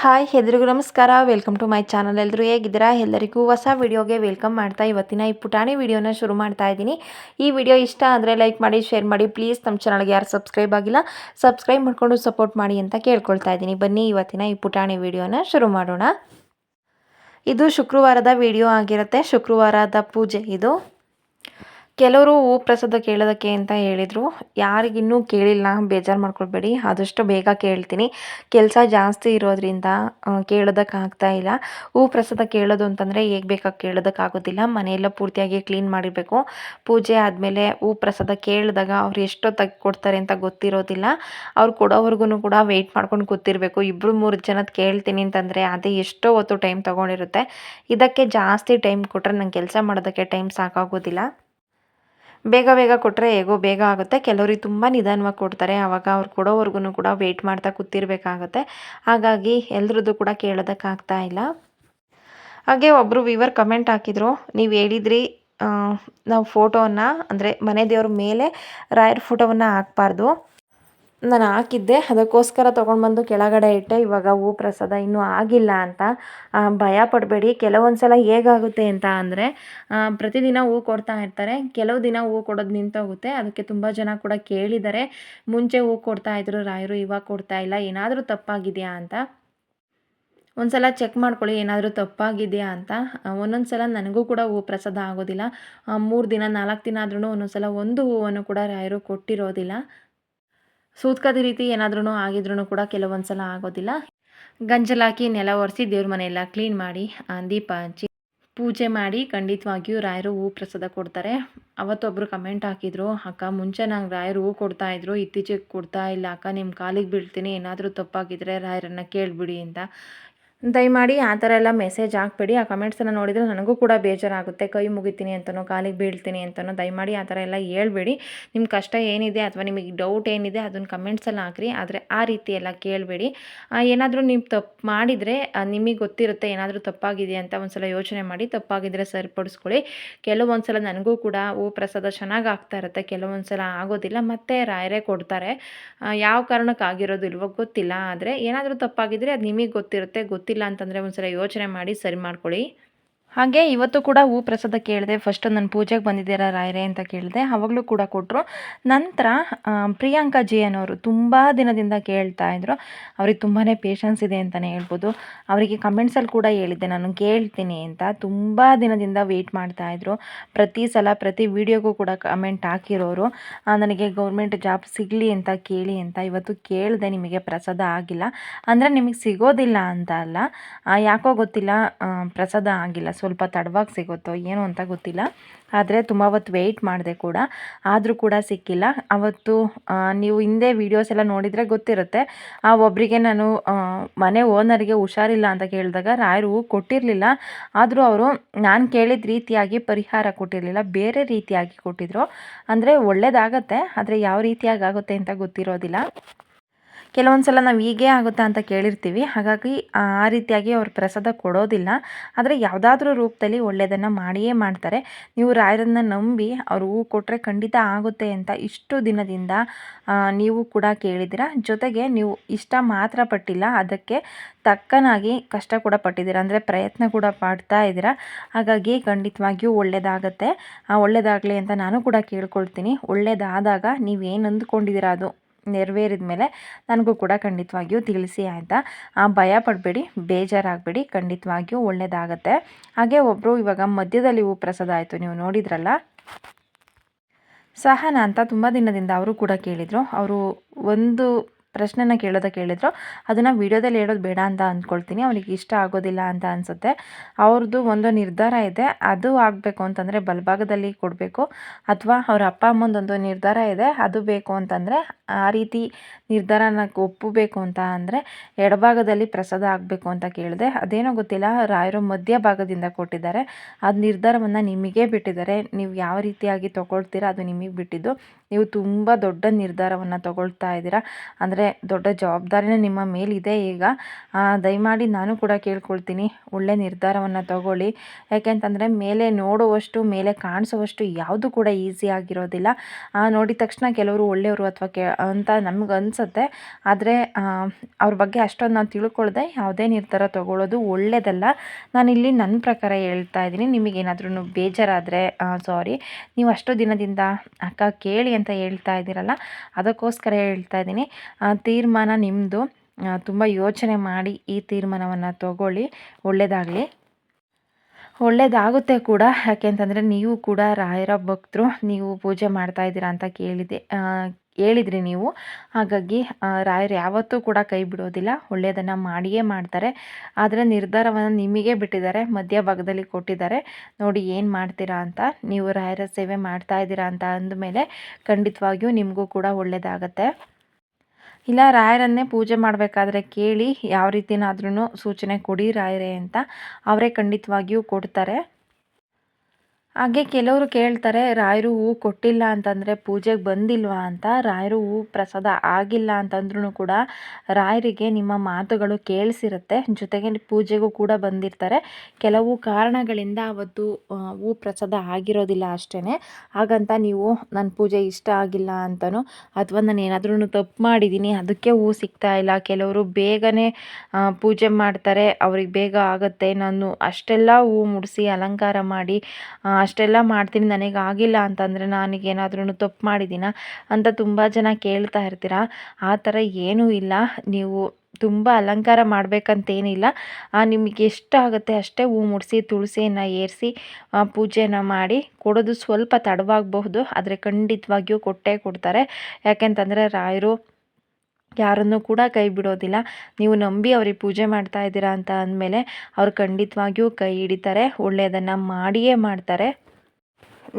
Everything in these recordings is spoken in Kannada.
ಹಾಯ್ ಎಲ್ರಿಗೂ ನಮಸ್ಕಾರ. ವೆಲ್ಕಮ್ ಟು ಮೈ ಚಾನಲ್ ಎಲ್ಲರೂ ಹೇಗಿದ್ದೀರಾ? ಎಲ್ಲರಿಗೂ ಹೊಸ ವಿಡಿಯೋಗೆ ವೆಲ್ಕಮ್ ಮಾಡ್ತಾ ಇವತ್ತಿನ ಈ ಪುಟಾಣಿ ವಿಡಿಯೋನ ಶುರು ಮಾಡ್ತಾ ಇದ್ದೀನಿ. ಈ ವಿಡಿಯೋ ಇಷ್ಟ ಅಂದರೆ ಲೈಕ್ ಮಾಡಿ ಶೇರ್ ಮಾಡಿ ಪ್ಲೀಸ್ ನಮ್ಮ ಚಾನಲ್ಗೆ ಯಾರು ಸಬ್ಸ್ಕ್ರೈಬ್ ಆಗಿಲ್ಲ ಸಬ್ಸ್ಕ್ರೈಬ್ ಮಾಡಿಕೊಂಡು ಸಪೋರ್ಟ್ ಮಾಡಿ ಅಂತ ಕೇಳ್ಕೊಳ್ತಾ ಇದ್ದೀನಿ. ಬನ್ನಿ ಇವತ್ತಿನ ಈ ಪುಟಾಣಿ ವಿಡಿಯೋನ ಶುರು ಮಾಡೋಣ. ಇದು ಶುಕ್ರವಾರದ ವಿಡಿಯೋ ಆಗಿರುತ್ತೆ. ಶುಕ್ರವಾರದ ಪೂಜೆ ಇದು. ಕೆಲವರು ಹೂ ಪ್ರಸಾದ ಕೇಳೋದಕ್ಕೆ ಅಂತ ಹೇಳಿದರು. ಯಾರಿಗಿನ್ನೂ ಕೇಳಿಲ್ಲ, ಬೇಜಾರು ಮಾಡ್ಕೊಳ್ಬೇಡಿ, ಆದಷ್ಟು ಬೇಗ ಕೇಳ್ತೀನಿ. ಕೆಲಸ ಜಾಸ್ತಿ ಇರೋದ್ರಿಂದ ಕೇಳೋದಕ್ಕಾಗ್ತಾ ಇಲ್ಲ. ಹೂ ಪ್ರಸಾದ ಕೇಳೋದು ಅಂತಂದರೆ ಹೇಗೆ ಬೇಕಾಗಿ ಕೇಳೋದಕ್ಕಾಗೋದಿಲ್ಲ. ಮನೆಯೆಲ್ಲ ಪೂರ್ತಿಯಾಗಿ ಕ್ಲೀನ್ ಮಾಡಿರಬೇಕು. ಪೂಜೆ ಆದಮೇಲೆ ಹೂ ಪ್ರಸಾದ ಕೇಳಿದಾಗ ಅವ್ರು ಎಷ್ಟೊತ್ತಾಗಿ ಕೊಡ್ತಾರೆ ಅಂತ ಗೊತ್ತಿರೋದಿಲ್ಲ. ಅವ್ರು ಕೊಡೋವರೆಗೂ ಕೂಡ ವೆಯ್ಟ್ ಮಾಡ್ಕೊಂಡು ಕೂತಿರಬೇಕು. ಇಬ್ಬರು ಮೂರು ಜನದ ಕೇಳ್ತೀನಿ ಅಂತಂದರೆ ಅದೇ ಎಷ್ಟೋ ಹೊತ್ತು ಟೈಮ್ ತೊಗೊಂಡಿರುತ್ತೆ. ಇದಕ್ಕೆ ಜಾಸ್ತಿ ಟೈಮ್ ಕೊಟ್ಟರೆ ನಂಗೆ ಕೆಲಸ ಮಾಡೋದಕ್ಕೆ ಟೈಮ್ ಸಾಕಾಗೋದಿಲ್ಲ. ಬೇಗ ಬೇಗ ಕೊಟ್ಟರೆ ಹೇಗೋ ಬೇಗ ಆಗುತ್ತೆ. ಕೆಲವ್ರಿಗೆ ತುಂಬ ನಿಧಾನವಾಗಿ ಕೊಡ್ತಾರೆ. ಆವಾಗ ಅವ್ರು ಕೊಡೋವರೆಗೂ ಕೂಡ ವೆಯ್ಟ್ ಮಾಡ್ತಾ ಕೂತಿರ್ಬೇಕಾಗತ್ತೆ. ಹಾಗಾಗಿ ಎಲ್ರದ್ದು ಕೂಡ ಕೇಳೋದಕ್ಕಾಗ್ತಾ ಇಲ್ಲ. ಹಾಗೆ ಒಬ್ಬರು ವಿವರ್ ಕಮೆಂಟ್ ಹಾಕಿದರು, ನೀವು ಹೇಳಿದ್ರಿ ನಾವು ಫೋಟೋವನ್ನು ಅಂದರೆ ಮನೆ ದೇವ್ರ ಮೇಲೆ ರಾಯರ್ ಫೋಟೋವನ್ನು ಹಾಕ್ಬಾರ್ದು. ನಾನು ಹಾಕಿದ್ದೆ, ಅದಕ್ಕೋಸ್ಕರ ತೊಗೊಂಡು ಬಂದು ಕೆಳಗಡೆ ಇಟ್ಟೆ. ಇವಾಗ ಹೂ ಪ್ರಸಾದ ಇನ್ನೂ ಆಗಿಲ್ಲ ಅಂತ. ಭಯ ಪಡಬೇಡಿ. ಕೆಲವೊಂದು ಸಲ ಹೇಗಾಗುತ್ತೆ ಅಂತ ಅಂದರೆ ಪ್ರತಿದಿನ ಹೂ ಕೊಡ್ತಾ ಇರ್ತಾರೆ. ಕೆಲವು ದಿನ ಹೂ ಕೊಡೋದು ನಿಂತೋಗುತ್ತೆ. ಅದಕ್ಕೆ ತುಂಬ ಜನ ಕೂಡ ಕೇಳಿದ್ದಾರೆ. ಮುಂಚೆ ಹೂ ಕೊಡ್ತಾ ಇದ್ರು, ರಾಯರು ಇವಾಗ ಕೊಡ್ತಾ ಇಲ್ಲ. ಏನಾದರೂ ತಪ್ಪಾಗಿದೆಯಾ ಅಂತ. ಒಂದು ಸಲ ಚೆಕ್ ಮಾಡ್ಕೊಳ್ಳಿ, ಏನಾದರೂ ತಪ್ಪಾಗಿದೆಯಾ ಅಂತ. ಒಂದೊಂದು ಸಲ ನನಗೂ ಕೂಡ ಹೂ ಪ್ರಸಾದ ಆಗೋದಿಲ್ಲ. ಮೂರು ದಿನ, ನಾಲ್ಕು ದಿನ ಆದ್ರೂ ಒಂದೊಂದು ಸಲ ಒಂದು ಹೂವನ್ನು ಕೂಡ ರಾಯರು ಕೊಟ್ಟಿರೋದಿಲ್ಲ. ಸೂತ್ಕದ ರೀತಿ ಏನಾದ್ರೂ ಆಗಿದ್ರೂ ಕೂಡ ಕೆಲವೊಂದು ಸಲ ಆಗೋದಿಲ್ಲ. ಗಂಜಲಾಕಿ ನೆಲ ಒರೆಸಿ ದೇವ್ರ ಮನೆಯೆಲ್ಲ ಕ್ಲೀನ್ ಮಾಡಿ ದೀಪ ಹಂಚಿ ಪೂಜೆ ಮಾಡಿ ಖಂಡಿತವಾಗಿಯೂ ರಾಯರು ಹೂ ಪ್ರಸಾದ ಕೊಡ್ತಾರೆ. ಅವತ್ತೊಬ್ಬರು ಕಮೆಂಟ್ ಹಾಕಿದ್ರು, ಅಕ್ಕ, ಮುಂಚೆ ನಂಗೆ ರಾಯರು ಹೂ ಕೊಡ್ತಾಯಿದ್ರು ಇತ್ತೀಚೆಗೆ ಕೊಡ್ತಾ ಇಲ್ಲ, ಅಕ್ಕ ನಿಮ್ಮ ಕಾಲಿಗೆ ಬೀಳ್ತೀನಿ, ಏನಾದರೂ ತಪ್ಪಾಗಿದ್ದರೆ ರಾಯರನ್ನು ಕೇಳಿಬಿಡಿ ಅಂತ. ದಯಮಾಡಿ ಆ ಥರ ಎಲ್ಲ ಮೆಸೇಜ್ ಹಾಕ್ಬೇಡಿ. ಆ ಕಮೆಂಟ್ಸನ್ನು ನೋಡಿದರೆ ನನಗೂ ಕೂಡ ಬೇಜಾರಾಗುತ್ತೆ. ಕೈ ಮುಗಿತೀನಿ ಅಂತನೋ, ಕಾಲಿಗೆ ಬೀಳ್ತೀನಿ ಅಂತನೋ, ದಯಮಾಡಿ ಆ ಥರ ಎಲ್ಲ ಹೇಳ್ಬೇಡಿ. ನಿಮ್ಮ ಕಷ್ಟ ಏನಿದೆ ಅಥವಾ ನಿಮಗೆ ಡೌಟ್ ಏನಿದೆ ಅದನ್ನು ಕಮೆಂಟ್ಸಲ್ಲಿ ಹಾಕ್ರಿ. ಆದರೆ ಆ ರೀತಿ ಎಲ್ಲ ಕೇಳಬೇಡಿ. ಏನಾದರೂ ನೀವು ತಪ್ಪು ಮಾಡಿದರೆ ನಿಮಗೆ ಗೊತ್ತಿರುತ್ತೆ ಏನಾದರೂ ತಪ್ಪಾಗಿದೆ ಅಂತ ಒಂದು ಸಲ ಯೋಚನೆ ಮಾಡಿ. ತಪ್ಪಾಗಿದ್ದರೆ ಸರಿಪಡಿಸ್ಕೊಳ್ಳಿ. ಕೆಲವೊಂದು ಸಲ ನನಗೂ ಕೂಡ ಹೂ ಪ್ರಸಾದ ಚೆನ್ನಾಗಿ ಆಗ್ತಾ ಇರುತ್ತೆ. ಕೆಲವೊಂದು ಸಲ ಆಗೋದಿಲ್ಲ. ಮತ್ತೆ ರಾಯರೇ ಕೊಡ್ತಾರೆ. ಯಾವ ಕಾರಣಕ್ಕೆ ಆಗಿರೋದು ಇಲ್ವೋ ಗೊತ್ತಿಲ್ಲ. ಆದರೆ ಏನಾದರೂ ತಪ್ಪಾಗಿದ್ದರೆ ಅದು ನಿಮಗೆ ಗೊತ್ತಿರುತ್ತೆ. ಗೊತ್ತಿಲ್ಲ ಗೊತ್ತಿಲ್ಲ ಅಂತಂದರೆ ಒಂದು ಸಲ ಯೋಚನೆ ಮಾಡಿ ಸರಿ ಮಾಡ್ಕೊಳ್ಳಿ ಹಾಗೆ ಇವತ್ತು ಕೂಡ ಹೂ ಪ್ರಸಾದ ಕೇಳಿದೆ. ಫಸ್ಟ್ ನನ್ನ ಪೂಜೆಗೆ ಬಂದಿದ್ದೀರಾ ರಾಯರೇ ಅಂತ ಕೇಳಿದೆ. ಅವಾಗಲೂ ಕೂಡ ಕೊಟ್ಟರು ನಂತರ ಪ್ರಿಯಾಂಕಾ ಜಿ ಅನ್ನೋರು ತುಂಬ ದಿನದಿಂದ ಕೇಳ್ತಾ ಇದ್ರು. ಅವ್ರಿಗೆ ತುಂಬಾ ಪೇಷನ್ಸ್ ಇದೆ ಅಂತಲೇ ಹೇಳ್ಬೋದು. ಅವರಿಗೆ ಕಮೆಂಟ್ಸಲ್ಲಿ ಕೂಡ ಹೇಳಿದ್ದೆ. ನಾನು ಕೇಳ್ತೀನಿ ಅಂತ ತುಂಬ ದಿನದಿಂದ ವೆಯ್ಟ್ ಮಾಡ್ತಾಯಿದ್ರು ಪ್ರತಿ ಸಲ, ಪ್ರತಿ ವಿಡಿಯೋಗೂ ಕೂಡ ಕಮೆಂಟ್ ಹಾಕಿರೋರು. ನನಗೆ ಗೌರ್ಮೆಂಟ್ ಜಾಬ್ ಸಿಗಲಿ ಅಂತ ಕೇಳಿ ಅಂತ ಇವತ್ತು ಕೇಳಿದೆ ನಿಮಗೆ ಪ್ರಸಾದ ಆಗಿಲ್ಲ. ಅಂದರೆ ನಿಮಗೆ ಸಿಗೋದಿಲ್ಲ ಅಂತ ಅಲ್ಲ. ಯಾಕೋ ಗೊತ್ತಿಲ್ಲ. ಪ್ರಸಾದ ಆಗಿಲ್ಲ. ಸ್ವಲ್ಪ ತಡವಾಗಿ ಸಿಗುತ್ತೋ ಏನು ಅಂತ ಗೊತ್ತಿಲ್ಲ. ಆದರೆ ತುಂಬ ಹೊತ್ತು ವೆಯ್ಟ್ ಮಾಡಿದೆ ಕೂಡ. ಆದರೂ ಕೂಡ ಸಿಕ್ಕಿಲ್ಲ. ಅವತ್ತು ನೀವು ಹಿಂದೆ ವೀಡಿಯೋಸ್ ಎಲ್ಲ ನೋಡಿದರೆ ಗೊತ್ತಿರುತ್ತೆ. ಆ ಒಬ್ಬರಿಗೆ ನಾನು ಮನೆ ಓನರಿಗೆ ಹುಷಾರಿಲ್ಲ ಅಂತ ಕೇಳಿದಾಗ ರಾಯರು ಕೊಟ್ಟಿರಲಿಲ್ಲ. ಆದರೂ ಅವರು ನಾನು ಕೇಳಿದ ರೀತಿಯಾಗಿ ಪರಿಹಾರ ಕೊಟ್ಟಿರಲಿಲ್ಲ. ಬೇರೆ ರೀತಿಯಾಗಿ ಕೊಟ್ಟಿದ್ರು. ಅಂದರೆ ಒಳ್ಳೇದಾಗತ್ತೆ, ಆದರೆ ಯಾವ ರೀತಿಯಾಗಿ ಆಗುತ್ತೆ ಅಂತ ಗೊತ್ತಿರೋದಿಲ್ಲ. ಕೆಲವೊಂದು ಸಲ ನಾವು ಹೀಗೆ ಆಗುತ್ತಾ ಅಂತ ಕೇಳಿರ್ತೀವಿ. ಹಾಗಾಗಿ ಆ ರೀತಿಯಾಗಿ ಅವರು ಪ್ರಸಾದ ಕೊಡೋದಿಲ್ಲ. ಆದರೆ ಯಾವುದಾದ್ರೂ ರೂಪದಲ್ಲಿ ಒಳ್ಳೆಯದನ್ನು ಮಾಡಿಯೇ ಮಾಡ್ತಾರೆ. ನೀವು ರಾಯರನ್ನು ನಂಬಿ ಅವರು ಹೂ ಕೊಟ್ಟರೆ ಖಂಡಿತ ಆಗುತ್ತೆ ಅಂತ ಇಷ್ಟು ದಿನದಿಂದ ನೀವು ಕೂಡ ಕೇಳಿದ್ದೀರ. ಜೊತೆಗೆ ನೀವು ಇಷ್ಟ ಮಾತ್ರ ಪಟ್ಟಿಲ್ಲ, ಅದಕ್ಕೆ ತಕ್ಕನಾಗಿ ಕಷ್ಟ ಕೂಡ ಪಟ್ಟಿದ್ದೀರ. ಅಂದರೆ ಪ್ರಯತ್ನ ಕೂಡ ಪಡ್ತಾ ಇದ್ದೀರಾ. ಹಾಗಾಗಿ ಖಂಡಿತವಾಗಿಯೂ ಒಳ್ಳೆಯದಾಗತ್ತೆ ಒಳ್ಳೆಯದಾಗಲಿ ಅಂತ ನಾನು ಕೂಡ ಕೇಳ್ಕೊಳ್ತೀನಿ. ಒಳ್ಳೆಯದಾದಾಗ ನೀವೇನು ಅಂದ್ಕೊಂಡಿದ್ದೀರಾ ಅದು? ನೆರವೇರಿದ ಮೇಲೆ ನನಗೂ ಕೂಡ ಖಂಡಿತವಾಗಿಯೂ ತಿಳಿಸಿ ಆಯಿತಾ. ಭಯ ಪಡಬೇಡಿ, ಬೇಜಾರಾಗಬೇಡಿ, ಖಂಡಿತವಾಗಿಯೂ ಒಳ್ಳೆಯದಾಗತ್ತೆ ಹಾಗೆ ಒಬ್ಬರು ಇವಾಗ ಮಧ್ಯದಲ್ಲಿ ಹೂ ಪ್ರಸಾದ ಆಯಿತು, ನೀವು ನೋಡಿದ್ರಲ್ಲ? ಸಹನ ಅಂತ ತುಂಬ ದಿನದಿಂದ ಅವರು ಕೂಡ ಕೇಳಿದರು. ಅವರು ಒಂದು ಪ್ರಶ್ನೆನ ಕೇಳೋದಕ್ಕೆ ಕೇಳಿದ್ರು. ಅದನ್ನು ವಿಡಿಯೋದಲ್ಲಿ ಹೇಳೋದು ಬೇಡ ಅಂತ ಅಂದ್ಕೊಳ್ತೀನಿ ಅವರಿಗೆ ಇಷ್ಟ ಆಗೋದಿಲ್ಲ ಅಂತ ಅನಿಸುತ್ತೆ. ಅವ್ರದ್ದು ಒಂದು ನಿರ್ಧಾರ ಇದೆ. ಅದು ಆಗಬೇಕು ಅಂತಂದರೆ ಬಲಭಾಗದಲ್ಲಿ ಕೊಡಬೇಕು. ಅಥವಾ ಅವ್ರ ಅಪ್ಪ ಅಮ್ಮಂದೊಂದು ನಿರ್ಧಾರ ಇದೆ. ಅದು ಬೇಕು ಅಂತಂದರೆ ಆ ರೀತಿ ನಿರ್ಧಾರನ ಒಪ್ಪಬೇಕು ಅಂತ ಅಂದರೆ ಎಡಭಾಗದಲ್ಲಿ ಪ್ರಸಾದ ಆಗಬೇಕು ಅಂತ ಕೇಳಿದೆ. ಅದೇನೋ ಗೊತ್ತಿಲ್ಲ. ರಾಯರು ಮಧ್ಯ ಭಾಗದಿಂದ ಕೊಟ್ಟಿದ್ದಾರೆ. ಅದು ನಿರ್ಧಾರವನ್ನು ನಿಮಗೆ ಬಿಟ್ಟಿದ್ದಾರೆ. ನೀವು ಯಾವ ರೀತಿಯಾಗಿ ತೊಗೊಳ್ತೀರಾ ಅದು ನಿಮಗೆ ಬಿಟ್ಟಿದ್ದು. ನೀವು ತುಂಬ ದೊಡ್ಡ ನಿರ್ಧಾರವನ್ನು ತಗೊಳ್ತಾ ಇದ್ದೀರಾ. ಅಂದರೆ ದೊಡ್ಡ ಜವಾಬ್ದಾರಿನೇ ನಿಮ್ಮ ಮೇಲಿದೆ ಈಗ. ದಯಮಾಡಿ ನಾನು ಕೂಡ ಕೇಳ್ಕೊಳ್ತೀನಿ. ಒಳ್ಳೆ ನಿರ್ಧಾರವನ್ನು ತಗೊಳ್ಳಿ. ಯಾಕೆಂತಂದರೆ ಮೇಲೆ ನೋಡುವಷ್ಟು, ಮೇಲೆ ಕಾಣಿಸುವಷ್ಟು ಯಾವುದು ಕೂಡ ಈಸಿ ಆಗಿರೋದಿಲ್ಲ. ನೋಡಿದ ತಕ್ಷಣ ಕೆಲವರು ಒಳ್ಳೆಯವರು ಅಥವಾ ಕೆ, ಅಂತ ನಮ್ಗೆ ಅನಿಸುತ್ತೆ. ಆದರೆ ಅವ್ರ ಬಗ್ಗೆ ಅಷ್ಟೊಂದು ನಾನು ತಿಳ್ಕೊಳ್ದೆ. ಯಾವುದೇ ನಿರ್ಧಾರ ತೊಗೊಳ್ಳೋದು ಒಳ್ಳೆಯದಲ್ಲ ನಾನಿಲ್ಲಿ ನನ್ನ ಪ್ರಕಾರ ಹೇಳ್ತಾ ಇದ್ದೀನಿ. ನಿಮಗೇನಾದ್ರೂ ಬೇಜಾರಾದರೆ ಸಾರಿ. ನೀವು ಅಷ್ಟು ದಿನದಿಂದ ಅಕ್ಕ ಕೇಳಿ ಅಂತ ಹೇಳ್ತಾ ಇದ್ದೀರಲ್ಲ, ಅದಕ್ಕೋಸ್ಕರ ಹೇಳ್ತಾ ಇದ್ದೀನಿ. ತೀರ್ಮಾನ ನಿಮ್ಮದು ತುಂಬ ಯೋಚನೆ ಮಾಡಿ ಈ ತೀರ್ಮಾನವನ್ನು ತಗೊಳ್ಳಿ. ಒಳ್ಳೆಯದಾಗಲಿ ಒಳ್ಳೆಯದಾಗುತ್ತೆ ಕೂಡ. ಯಾಕೆ ಅಂತಂದರೆ ನೀವು ಕೂಡ ರಾಯರ ಭಕ್ತರು, ನೀವು ಪೂಜೆ ಮಾಡ್ತಾ ಇದ್ದೀರಾ ಅಂತ ಕೇಳಿದೆ ಹೇಳಿದ್ರಿ ನೀವು. ಹಾಗಾಗಿ ರಾಯರು ಯಾವತ್ತೂ ಕೂಡ ಕೈ ಬಿಡೋದಿಲ್ಲ. ಒಳ್ಳೆಯದನ್ನು ಮಾಡಿಯೇ ಮಾಡ್ತಾರೆ. ಆದರೆ ನಿರ್ಧಾರವನ್ನು ನಿಮಗೆ ಬಿಟ್ಟಿದ್ದಾರೆ, ಮಧ್ಯಭಾಗದಲ್ಲಿ ಕೊಟ್ಟಿದ್ದಾರೆ. ನೋಡಿ ಏನು ಮಾಡ್ತೀರಾ ಅಂತ. ನೀವು ರಾಯರ ಸೇವೆ ಮಾಡ್ತಾ ಇದ್ದೀರಾ ಅಂತ ಅಂದಮೇಲೆ ಖಂಡಿತವಾಗಿಯೂ ನಿಮಗೂ ಕೂಡ ಒಳ್ಳೆಯದಾಗತ್ತೆ ಇಲ್ಲ ರಾಯರನ್ನೇ ಪೂಜೆ ಮಾಡಬೇಕಾದ್ರೆ ಕೇಳಿ ಯಾವ ರೀತಿನಾದ್ರೂ ಸೂಚನೆ ಕೊಡಿ ರಾಯರೇ ಅಂತ. ಅವರೇ ಖಂಡಿತವಾಗಿಯೂ ಕೊಡ್ತಾರೆ. ಹಾಗೆ ಕೆಲವರು ಕೇಳ್ತಾರೆ, ರಾಯರು ಹೂ ಕೊಟ್ಟಿಲ್ಲ ಅಂತಂದರೆ ಪೂಜೆಗೆ ಬಂದಿಲ್ವಾ ಅಂತ. ರಾಯರು ಹೂ ಪ್ರಸಾದ ಆಗಿಲ್ಲ ಅಂತಂದ್ರೂ ಕೂಡ ರಾಯರಿಗೆ ನಿಮ್ಮ ಮಾತುಗಳು ಕೇಳಿಸಿರುತ್ತೆ. ಜೊತೆಗೆ ಪೂಜೆಗೂ ಕೂಡ ಬಂದಿರ್ತಾರೆ. ಕೆಲವು ಕಾರಣಗಳಿಂದ ಅವತ್ತು ಹೂ ಪ್ರಸಾದ ಆಗಿರೋದಿಲ್ಲ ಅಷ್ಟೇ ಹಾಗಂತ ನೀವು ನನ್ನ ಪೂಜೆ ಇಷ್ಟ ಆಗಿಲ್ಲ ಅಂತಲೂ ಅಥವಾ ನಾನು ಏನಾದ್ರೂ ತಪ್ಪು ಮಾಡಿದ್ದೀನಿ ಅದಕ್ಕೆ ಹೂ ಸಿಗ್ತಾ ಇಲ್ಲ. ಕೆಲವರು ಬೇಗನೆ ಪೂಜೆ ಮಾಡ್ತಾರೆ, ಅವ್ರಿಗೆ ಬೇಗ ಆಗುತ್ತೆ. ನಾನು ಅಷ್ಟೆಲ್ಲ ಹೂ ಮುಡಿಸಿ ಅಲಂಕಾರ ಮಾಡಿ ಅಷ್ಟೆಲ್ಲ ಮಾಡ್ತೀನಿ, ನನಗೆ ಆಗಿಲ್ಲ ಅಂತಂದರೆ ನನಗೇನಾದ್ರೂ ತಪ್ಪು ಮಾಡಿದ್ದೀನ ಅಂತ ತುಂಬ ಜನ ಕೇಳ್ತಾ ಇರ್ತೀರ. ಆ ಥರ ಏನೂ ಇಲ್ಲ. ನೀವು ತುಂಬ ಅಲಂಕಾರ ಮಾಡಬೇಕಂತೇನಿಲ್ಲ. ನಿಮಗೆ ಎಷ್ಟಾಗುತ್ತೆ ಅಷ್ಟೇ ಹೂ ಮುಡಿಸಿ, ತುಳಸಿಯನ್ನು ಏರಿಸಿ ಪೂಜೆನ ಮಾಡಿ ಕೊಡೋದು ಸ್ವಲ್ಪ ತಡವಾಗಬಹುದು. ಆದರೆ ಖಂಡಿತವಾಗಿಯೂ ಕೊಟ್ಟೇ ಕೊಡ್ತಾರೆ. ಯಾಕೆಂತಂದರೆ ರಾಯರು ಯಾರನ್ನು ಕೂಡ ಕೈ ಬಿಡೋದಿಲ್ಲ. ನೀವು ನಂಬಿ ಅವ್ರಿಗೆ ಪೂಜೆ ಮಾಡ್ತಾ ಇದ್ದೀರಾ ಅಂತ ಅಂದಮೇಲೆ ಅವ್ರು ಖಂಡಿತವಾಗಿಯೂ ಕೈ ಹಿಡಿತಾರೆ. ಒಳ್ಳೆಯದನ್ನು ಮಾಡಿಯೇ ಮಾಡ್ತಾರೆ.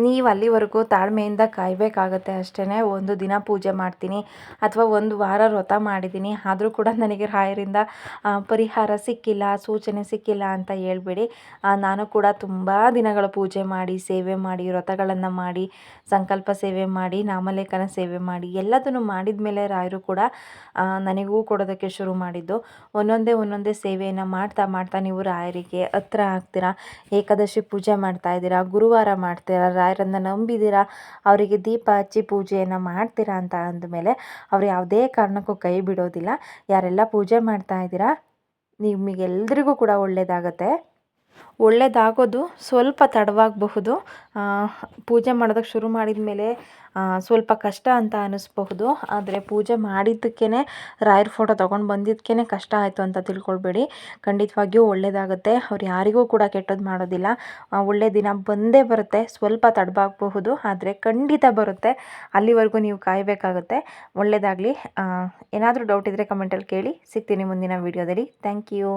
ನೀವು ಅಲ್ಲಿವರೆಗೂ ತಾಳ್ಮೆಯಿಂದ ಕಾಯಬೇಕಾಗತ್ತೆ ಅಷ್ಟೇ ಒಂದು ದಿನ ಪೂಜೆ ಮಾಡ್ತೀನಿ ಅಥವಾ ಒಂದು ವಾರ ವ್ರತ ಮಾಡಿದ್ದೀನಿ. ಆದರೂ ಕೂಡ ನನಗೆ ರಾಯರಿಂದ ಪರಿಹಾರ ಸಿಕ್ಕಿಲ್ಲ, ಸೂಚನೆ ಸಿಕ್ಕಿಲ್ಲ ಅಂತ ಹೇಳ್ಬೇಡಿ. ನಾನು ಕೂಡ ತುಂಬ ದಿನಗಳ ಪೂಜೆ ಮಾಡಿ, ಸೇವೆ ಮಾಡಿ, ವ್ರತಗಳನ್ನು ಮಾಡಿ, ಸಂಕಲ್ಪ ಸೇವೆ ಮಾಡಿ, ನಾಮಲೇಖನ ಸೇವೆ ಮಾಡಿ, ಎಲ್ಲದನ್ನು ಮಾಡಿದ ಮೇಲೆ ರಾಯರು ಕೂಡ ನನಗೂ ಕೊಡೋದಕ್ಕೆ ಶುರು ಮಾಡಿದ್ದು. ಒಂದೊಂದೇ ಒಂದೊಂದೇ ಸೇವೆಯನ್ನು ಮಾಡ್ತಾ ಮಾಡ್ತಾ ನೀವು ರಾಯರಿಗೆ ಹತ್ರ ಆಗ್ತೀರಾ? ಏಕಾದಶಿ ಪೂಜೆ ಮಾಡ್ತಾ ಇದ್ದೀರಾ? ಗುರುವಾರ ಮಾಡ್ತೀರಾ? ರಾಯರನ್ನು ನಂಬಿದ್ದೀರಾ ಅವರಿಗೆ ದೀಪ ಹಚ್ಚಿ ಪೂಜೆಯನ್ನು ಮಾಡ್ತೀರಾ ಅಂತ ಅಂದಮೇಲೆ ಅವ್ರು ಯಾವುದೇ ಕಾರಣಕ್ಕೂ ಕೈ ಬಿಡೋದಿಲ್ಲ. ಯಾರೆಲ್ಲ ಪೂಜೆ ಮಾಡ್ತಾ ಇದ್ದೀರಾ? ನಿಮಗೆಲ್ರಿಗೂ ಕೂಡ ಒಳ್ಳೆಯದಾಗತ್ತೆ ಒಳ್ಳೆಯದಾಗೋದು ಸ್ವಲ್ಪ ತಡವಾಗಬಹುದು. ಪೂಜೆ ಮಾಡೋದಕ್ಕೆ ಶುರು ಮಾಡಿದ ಮೇಲೆ ಸ್ವಲ್ಪ ಕಷ್ಟ ಅಂತ ಅನ್ನಿಸ್ಬಹುದು ಆದರೆ ಪೂಜೆ ಮಾಡಿದ್ದಕ್ಕೇ ರಾಯರ್ ಫೋಟೋ ತೊಗೊಂಡು ಬಂದಿದ್ದಕ್ಕೇ ಕಷ್ಟ ಆಯಿತು ಅಂತ ತಿಳ್ಕೊಳ್ಬೇಡಿ. ಖಂಡಿತವಾಗಿಯೂ ಒಳ್ಳೆಯದಾಗುತ್ತೆ ಅವ್ರು ಯಾರಿಗೂ ಕೂಡ ಕೆಟ್ಟದ್ದು ಮಾಡೋದಿಲ್ಲ. ಒಳ್ಳೆಯ ದಿನ ಬಂದೇ ಬರುತ್ತೆ. ಸ್ವಲ್ಪ ತಡವಾಗಬಹುದು, ಆದರೆ ಖಂಡಿತ ಬರುತ್ತೆ. ಅಲ್ಲಿವರೆಗೂ ನೀವು ಕಾಯಬೇಕಾಗುತ್ತೆ. ಒಳ್ಳೆಯದಾಗಲಿ ಏನಾದರೂ ಡೌಟ್ ಇದ್ದರೆ ಕಮೆಂಟಲ್ಲಿ ಕೇಳಿ. ಸಿಗ್ತೀನಿ ಮುಂದಿನ ವೀಡಿಯೋದಲ್ಲಿ ಥ್ಯಾಂಕ್ ಯು